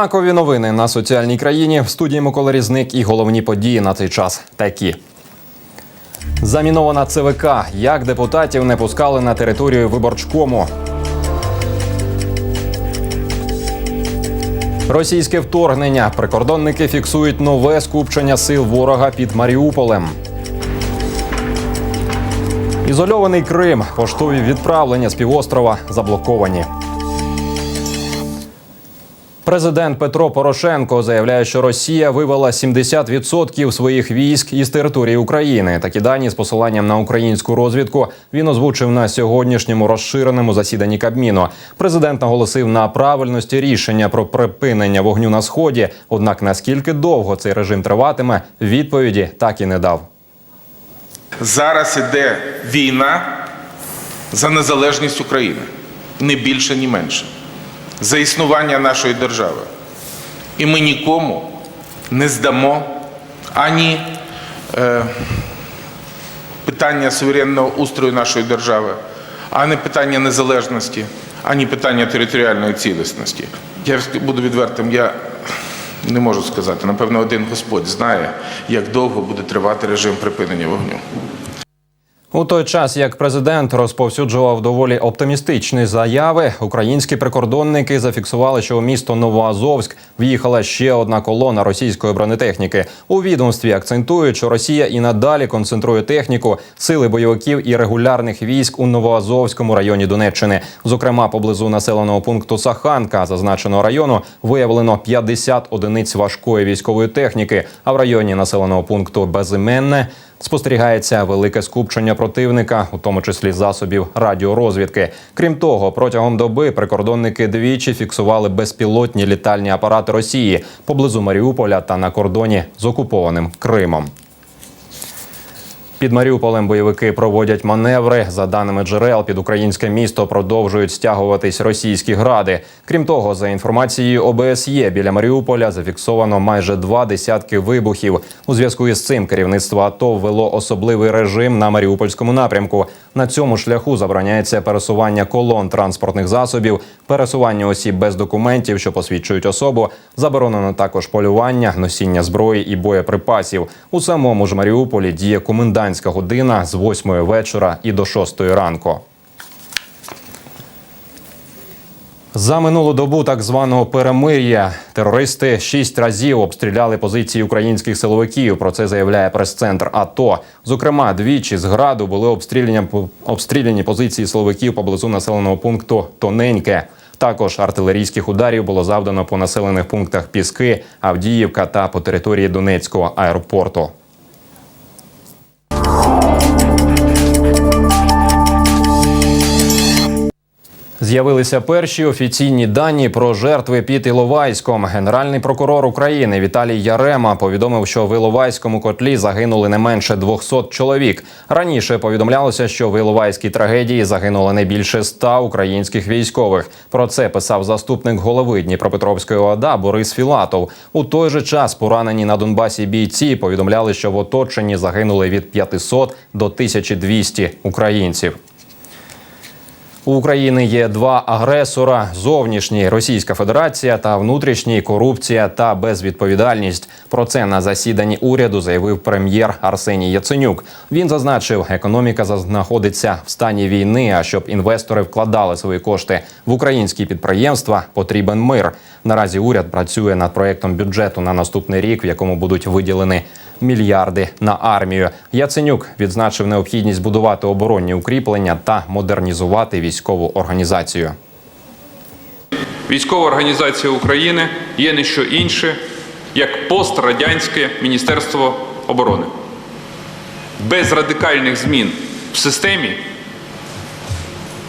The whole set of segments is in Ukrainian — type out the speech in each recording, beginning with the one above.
Знакові новини на соціальній країні в студії Микола Різник і головні події на цей час такі. Замінована ЦВК. Як депутатів не пускали на територію виборчкому. Російське вторгнення. Прикордонники фіксують нове скупчення сил ворога під Маріуполем. Ізольований Крим. Поштові відправлення з півострова заблоковані. Президент Петро Порошенко заявляє, що Росія вивела 70% своїх військ із території України. Такі дані з посиланням на українську розвідку він озвучив на сьогоднішньому розширеному засіданні Кабміну. Президент наголосив на правильності рішення про припинення вогню на сході. Однак наскільки довго цей режим триватиме, відповіді так і не дав. Зараз іде війна за незалежність України, не більше, ні менше, за існування нашої держави. І ми нікому не здамо ані е, питання суверенного устрою нашої держави, ані питання незалежності, ані питання територіальної цілісності. Я буду відвертим, я не можу сказати. Напевно, один Господь знає, як довго буде тривати режим припинення вогню. У той час, як президент розповсюджував доволі оптимістичні заяви, українські прикордонники зафіксували, що у місто Новоазовськ в'їхала ще одна колона російської бронетехніки. У відомстві акцентують, що Росія і надалі концентрує техніку, сили бойовиків і регулярних військ у Новоазовському районі Донеччини. Зокрема, поблизу населеного пункту Саханка, зазначеного району, виявлено 50 одиниць важкої військової техніки. А в районі населеного пункту Безіменне Спостерігається велике скупчення противника, у тому числі засобів радіорозвідки. Крім того, протягом доби прикордонники двічі фіксували безпілотні літальні апарати Росії поблизу Маріуполя та на кордоні з окупованим Кримом. Під Маріуполем бойовики проводять маневри. За даними джерел, під українське місто продовжують стягуватись російські гради. Крім того, за інформацією ОБСЄ, біля Маріуполя зафіксовано майже два десятки вибухів. У зв'язку із цим керівництво АТО ввело особливий режим на Маріупольському напрямку. На цьому шляху забороняється пересування колон транспортних засобів, пересування осіб без документів, що посвідчують особу. Заборонено також полювання, носіння зброї і боєприпасів. У самому ж Маріуполі діє комендантська година з 8 вечора і до 6 ранку. За минулу добу так званого перемир'я терористи шість разів обстріляли позиції українських силовиків. Про це заявляє прес-центр АТО. Зокрема, двічі з граду були обстріляні, обстріляні позиції силовиків поблизу населеного пункту Тоненьке. Також артилерійських ударів було завдано по населених пунктах Піски, Авдіївка та по території Донецького аеропорту. З'явилися перші офіційні дані про жертви під Іловайськом. Генеральний прокурор України Віталій Ярема повідомив, що в Іловайському котлі загинули не менше 200 чоловік. Раніше повідомлялося, що в Іловайській трагедії загинуло не більше 100 українських військових. Про це писав заступник голови Дніпропетровської ОДА Борис Філатов. У той же час поранені на Донбасі бійці повідомляли, що в оточенні загинули від 500 до 1200 українців. У України є два агресора: зовнішній Російська Федерація та внутрішній корупція та безвідповідальність. Про це на засіданні уряду заявив прем'єр Арсеній Яценюк. Він зазначив, економіка знаходиться в стані війни. А щоб інвестори вкладали свої кошти в українські підприємства, потрібен мир. Наразі уряд працює над проектом бюджету на наступний рік, в якому будуть виділені мільярди на армію. Яценюк відзначив необхідність будувати оборонні укріплення та модернізувати військову організацію. Військова організація України є не що інше, як пострадянське Міністерство оборони. Без радикальних змін в системі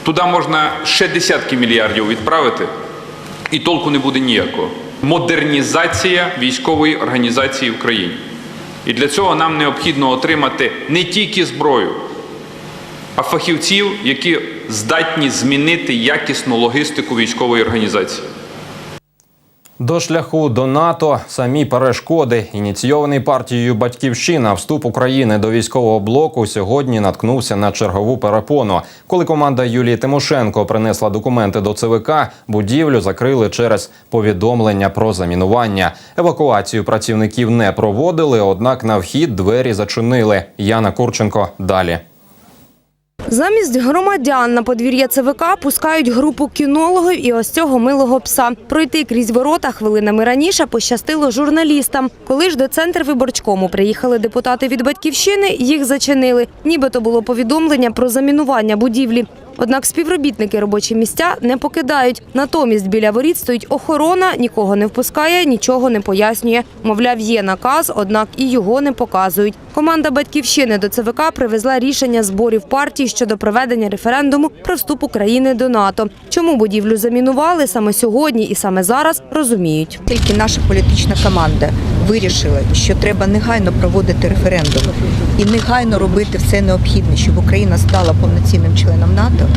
туди можна ще десятки мільярдів відправити, і толку не буде ніякого. Модернізація військової організації в країні. І для цього нам необхідно отримати не тільки зброю, а фахівців, які здатні змінити якісну логістику військової організації. До шляху до НАТО самі перешкоди. Ініційований партією Батьківщина вступ України до військового блоку сьогодні наткнувся на чергову перепону. Коли команда Юлії Тимошенко принесла документи до ЦВК, будівлю закрили через повідомлення про замінування. Евакуацію працівників не проводили, однак на вхід двері зачинили. Яна Курченко далі. Замість громадян на подвір'я ЦВК пускають групу кінологів і ось цього милого пса. Пройти крізь ворота хвилинами раніше пощастило журналістам. Коли ж до центру виборчкому приїхали депутати від батьківщини, їх зачинили. Нібито було повідомлення про замінування будівлі. Однак співробітники робочі місця не покидають. Натомість біля воріт стоїть охорона, нікого не впускає, нічого не пояснює. Мовляв, є наказ, однак і його не показують. Команда батьківщини до ЦВК привезла рішення зборів партії щодо проведення референдуму про вступ України до НАТО. Чому будівлю замінували саме сьогодні і саме зараз розуміють. Тільки наша політична команда вирішила, що треба негайно проводити референдум і негайно робити все необхідне, щоб Україна стала повноцінним членом НАТО.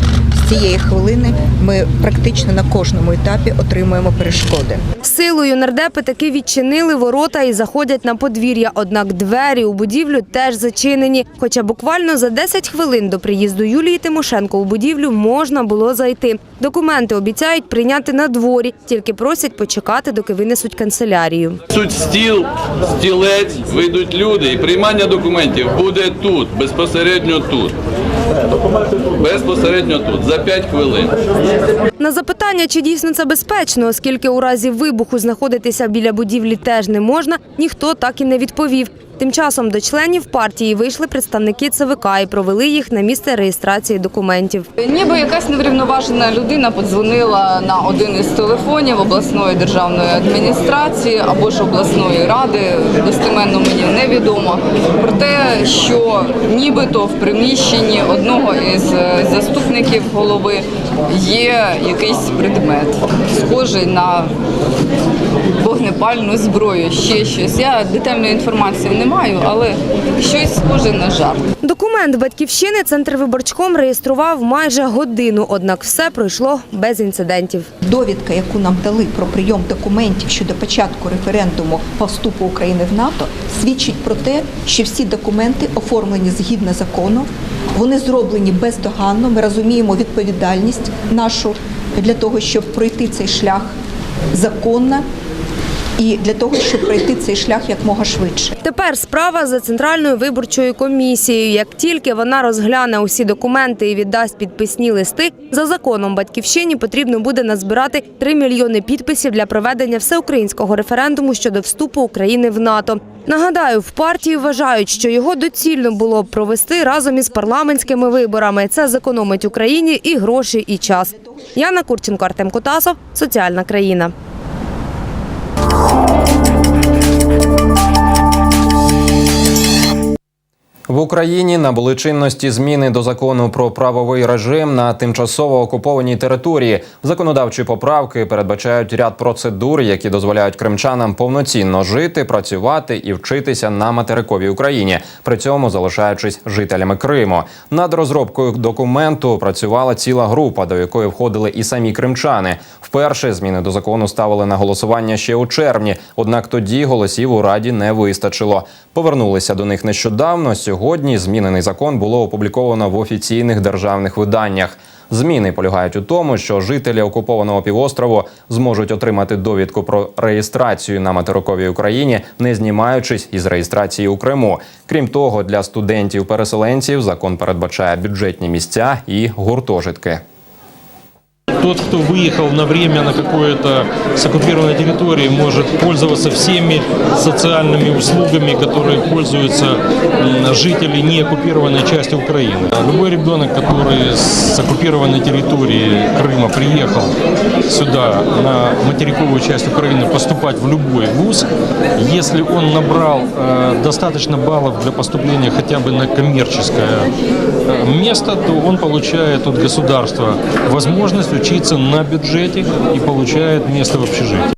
З цієї хвилини ми практично на кожному етапі отримуємо перешкоди. Силою нардепи таки відчинили ворота і заходять на подвір'я. Однак двері у будівлю теж зачинені. Хоча буквально за 10 хвилин до приїзду Юлії Тимошенко у будівлю можна було зайти. Документи обіцяють прийняти на дворі, тільки просять почекати, доки винесуть канцелярію. Суть стіл, стілець, вийдуть люди, і приймання документів буде тут, безпосередньо тут. Безпосередньо тут, за 5 хвилин. На запитання, чи дійсно це безпечно, оскільки у разі вибуху знаходитися біля будівлі теж не можна, ніхто так і не відповів. Тим часом до членів партії вийшли представники ЦВК і провели їх на місце реєстрації документів. Ніби якась неврівноважена людина подзвонила на один із телефонів обласної державної адміністрації або ж обласної ради, достеменно мені невідомо, про те, що нібито в приміщенні одного із е, заступників голови є якийсь предмет, схожий на вогнепальну зброю, ще щось. Я детальної інформації не маю, але щось схоже на жарт. Документ батьківщини центр виборчком реєстрував майже годину, однак все пройшло без інцидентів. Довідка, яку нам дали про прийом документів щодо початку референдуму по вступу України в НАТО, свідчить про те, що всі документи оформлені згідно закону, вони зроблені бездоганно. Ми розуміємо відповідальність нашу для того, щоб пройти цей шлях законно і для того, щоб пройти цей шлях якмога швидше. Тепер справа за центральною виборчою комісією. Як тільки вона розгляне усі документи і віддасть підписні листи, за законом батьківщині потрібно буде назбирати 3 мільйони підписів для проведення всеукраїнського референдуму щодо вступу України в НАТО. Нагадаю, в партії вважають, що його доцільно було б провести разом із парламентськими виборами. Це зекономить Україні і гроші, і час. Яна Курченко, Артем Кутасов, соціальна країна. В Україні набули чинності зміни до закону про правовий режим на тимчасово окупованій території. Законодавчі поправки передбачають ряд процедур, які дозволяють кримчанам повноцінно жити, працювати і вчитися на материковій Україні, при цьому залишаючись жителями Криму. Над розробкою документу працювала ціла група, до якої входили і самі кримчани. Вперше зміни до закону ставили на голосування ще у червні, однак тоді голосів у раді не вистачило. Повернулися до них нещодавно. Сьогодні змінений закон було опубліковано в офіційних державних виданнях. Зміни полягають у тому, що жителі окупованого півострову зможуть отримати довідку про реєстрацію на материковій Україні, не знімаючись із реєстрації у Криму. Крім того, для студентів-переселенців закон передбачає бюджетні місця і гуртожитки. Тот, кто выехал на время на какой-то с оккупированной территории, может пользоваться всеми социальными услугами, которые пользуются жители неоккупированной части Украины. Любой ребенок, который с оккупированной территории Крыма приехал сюда, на материковую часть Украины, поступать в любой вуз, если он набрал э, достаточно баллов для поступления хотя бы на коммерческое э, место, то он получает от государства возможность учиться на бюджете и получает место в общежитии.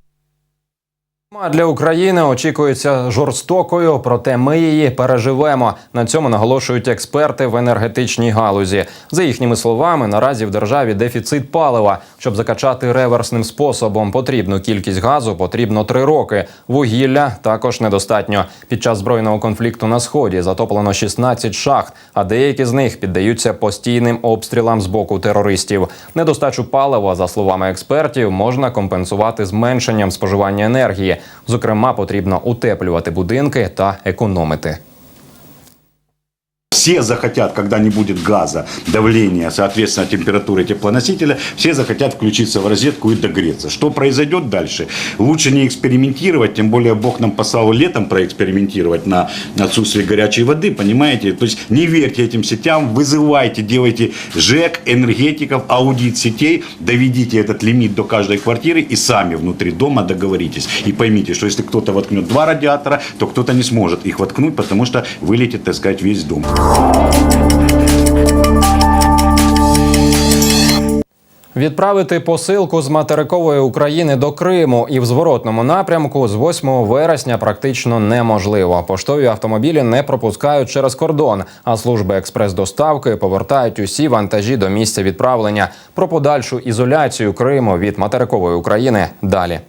А для України очікується жорстокою, проте ми її переживемо. На цьому наголошують експерти в енергетичній галузі. За їхніми словами, наразі в державі дефіцит палива. Щоб закачати реверсним способом потрібну кількість газу, потрібно три роки. Вугілля також недостатньо. Під час збройного конфлікту на сході затоплено 16 шахт, а деякі з них піддаються постійним обстрілам з боку терористів. Недостачу палива, за словами експертів, можна компенсувати зменшенням споживання енергії. Зокрема, потрібно утеплювати будинки та економити. Все захотят, когда не будет газа, давления, соответственно, температуры теплоносителя, все захотят включиться в розетку и догреться. Что произойдет дальше? Лучше не экспериментировать, тем более Бог нам послал летом проэкспериментировать на отсутствие горячей воды, понимаете? То есть не верьте этим сетям, вызывайте, делайте ЖЭК, энергетиков, аудит сетей, доведите этот лимит до каждой квартиры и сами внутри дома договоритесь. И поймите, что если кто-то воткнет два радиатора, то кто-то не сможет их воткнуть, потому что вылетит, так сказать, весь дом. Відправити посилку з материкової України до Криму і в зворотному напрямку з 8 вересня практично неможливо. Поштові автомобілі не пропускають через кордон, а служби експрес-доставки повертають усі вантажі до місця відправлення. Про подальшу ізоляцію Криму від материкової України далі.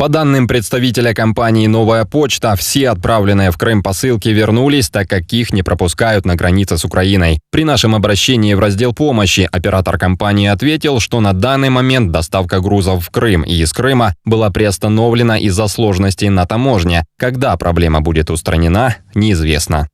По данным представителя компании «Новая почта», все отправленные в Крым посылки вернулись, так как их не пропускают на границе с Украиной. При нашем обращении в раздел помощи оператор компании ответил, что на данный момент доставка грузов в Крым и из Крыма была приостановлена из-за сложностей на таможне. Когда проблема будет устранена, неизвестно.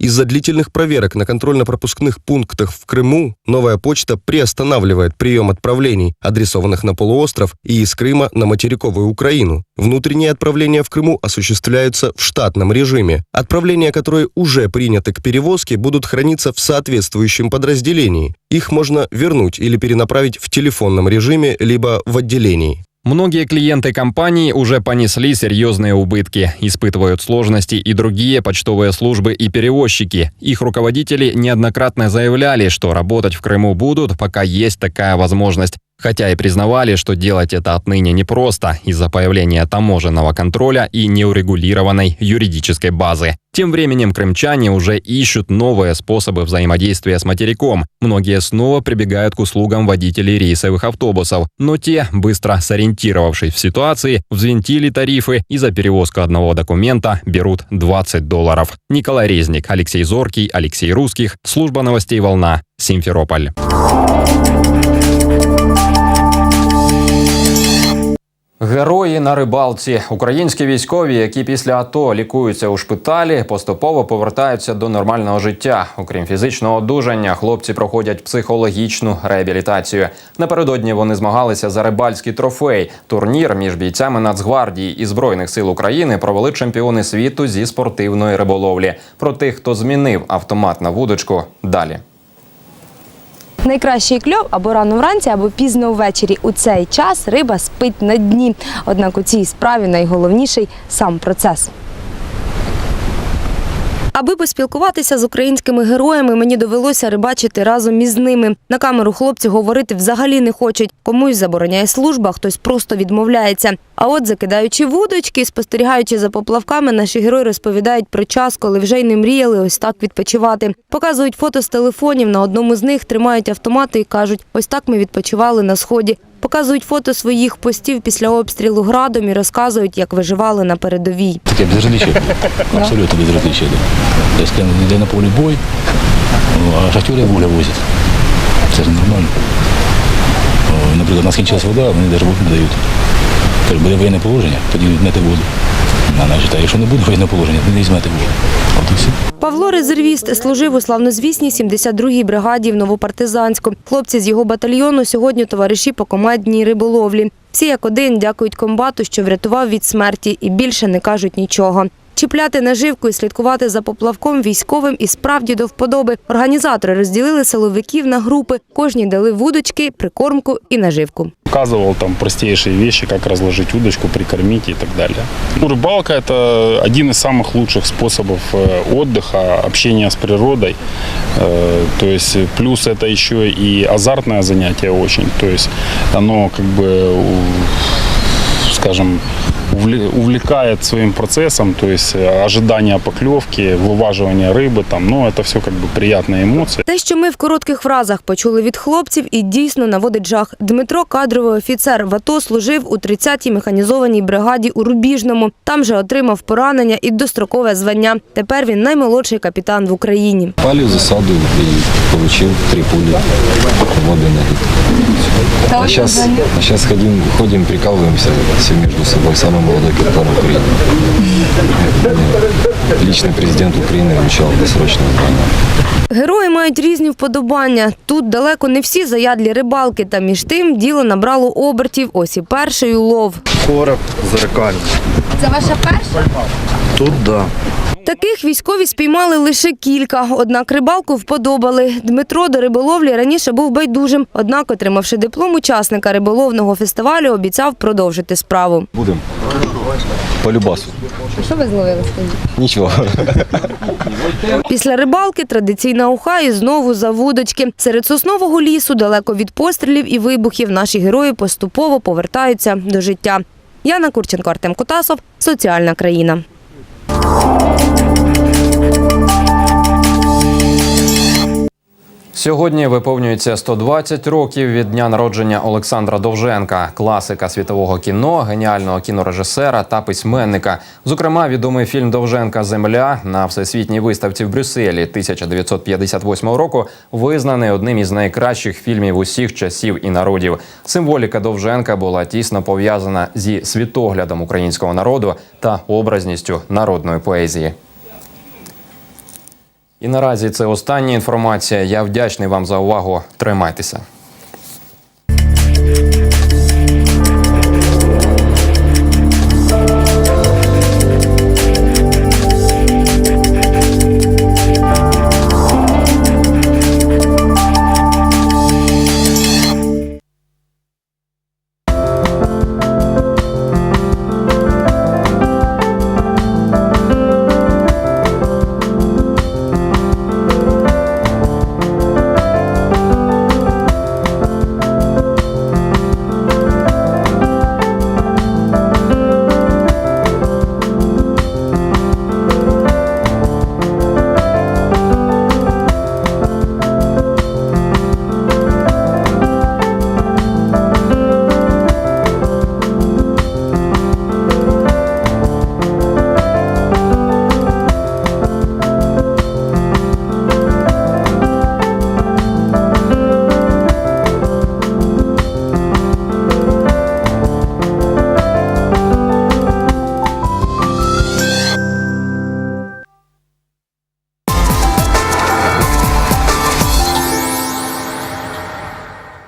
Из-за длительных проверок на контрольно-пропускных пунктах в Крыму новая почта приостанавливает прием отправлений, адресованных на полуостров и из Крыма на материковую Украину. Внутренние отправления в Крыму осуществляются в штатном режиме. Отправления, которые уже приняты к перевозке, будут храниться в соответствующем подразделении. Их можно вернуть или перенаправить в телефонном режиме, либо в отделении. Многие клиенты компании уже понесли серьезные убытки, испытывают сложности и другие почтовые службы и перевозчики. Их руководители неоднократно заявляли, что работать в Крыму будут, пока есть такая возможность. Хотя и признавали, что делать это отныне непросто из-за появления таможенного контроля и неурегулированной юридической базы. Тем временем крымчане уже ищут новые способы взаимодействия с материком. Многие снова прибегают к услугам водителей рейсовых автобусов, но те, быстро сориентировавшись в ситуации, взвинтили тарифы и за перевозку одного документа берут 20 долларов. Николай Резник, Алексей Зоркий, Алексей Русских, служба новостей «Волна», Симферополь. Герої на рибалці. Українські військові, які після АТО лікуються у шпиталі, поступово повертаються до нормального життя. Окрім фізичного одужання, хлопці проходять психологічну реабілітацію. Напередодні вони змагалися за рибальський трофей. Турнір між бійцями Нацгвардії і Збройних сил України провели чемпіони світу зі спортивної риболовлі. Про тих, хто змінив автомат на вудочку, далі. Найкращий кльов або рано вранці, або пізно ввечері. У цей час риба спить на дні. Однак у цій справі найголовніший сам процес. Аби поспілкуватися з українськими героями, мені довелося рибачити разом із ними. На камеру хлопці говорити взагалі не хочуть. Комусь забороняє служба, хтось просто відмовляється. А от закидаючи вудочки, спостерігаючи за поплавками, наші герої розповідають про час, коли вже й не мріяли ось так відпочивати. Показують фото з телефонів. На одному з них тримають автомати і кажуть: ось так ми відпочивали на сході. Показують фото своїх постів після обстрілу градом і розказують, як виживали на передовій. Таке безразличие. Абсолютно безразличие. Да. Тобто, йде на полі бой, ну, а шахтери вугля возять. Це ж нормально. Наприклад, у нас кінчилась вода, вони навіть воду не дають. Тобто буде воєнне положення, тоді візьмете воду. А, значить, а якщо не буде воєнного положення, не візьмете. Все. Павло резервіст служив у славнозвісній 72-й бригаді в Новопартизанську. Хлопці з його батальйону сьогодні товариші по командній риболовлі. Всі як один дякують комбату, що врятував від смерті, і більше не кажуть нічого. Чіпляти наживку і слідкувати за поплавком військовим і справді до вподоби. Організатори розділили силовиків на групи. Кожній дали вудочки, прикормку і наживку. Показывал там простейшие вещи, как разложить удочку, прикормить и так далее. Ну, рыбалка – это один из самых лучших способов э, отдыха, общения с природой. Э, То есть плюс это еще и азартное занятие очень. То есть оно как бы, у- скажем, увле- увлекает своим процессом, то есть э, ожидание поклевки, вываживание рыбы, там, ну, это все как бы приятные эмоции. Те, що ми в коротких фразах почули від хлопців, і дійсно наводить жах. Дмитро, кадровий офіцер в АТО, служив у 30-й механізованій бригаді у Рубіжному. Там же отримав поранення і дострокове звання. Тепер він наймолодший капітан в Україні. Пали в засаду и получил три пули в обе ноги. А сейчас, а сейчас ходим, ходим, прикалываемся все между собой. Самый молодой капитан Украины. Личный президент Украины вручал досрочное звание. Герої мають різні вподобання. Тут далеко не всі заядлі рибалки, та між тим діло набрало обертів. Ось і перший улов. Короб зеркальний. Це ваша перша? Тут да. Таких військові спіймали лише кілька, однак рибалку вподобали. Дмитро до риболовлі раніше був байдужим, однак, отримавши диплом учасника риболовного фестивалю, обіцяв продовжити справу. Будем по любасу. Що ви зловили? Ничего. Після рибалки традиційна уха і знову за вудочки. Серед соснового лісу, далеко від пострілів і вибухів, наші герої поступово повертаються до життя. Яна Курченко, Артем Котасов, Соціальна країна. Сьогодні виповнюється 120 років від дня народження Олександра Довженка, класика світового кіно, геніального кінорежисера та письменника. Зокрема, відомий фільм Довженка Земля на всесвітній виставці в Брюсселі 1958 року визнаний одним із найкращих фільмів усіх часів і народів. Символіка Довженка була тісно пов'язана зі світоглядом українського народу та образністю народної поезії. І наразі це остання інформація. Я вдячний вам за увагу. Тримайтеся.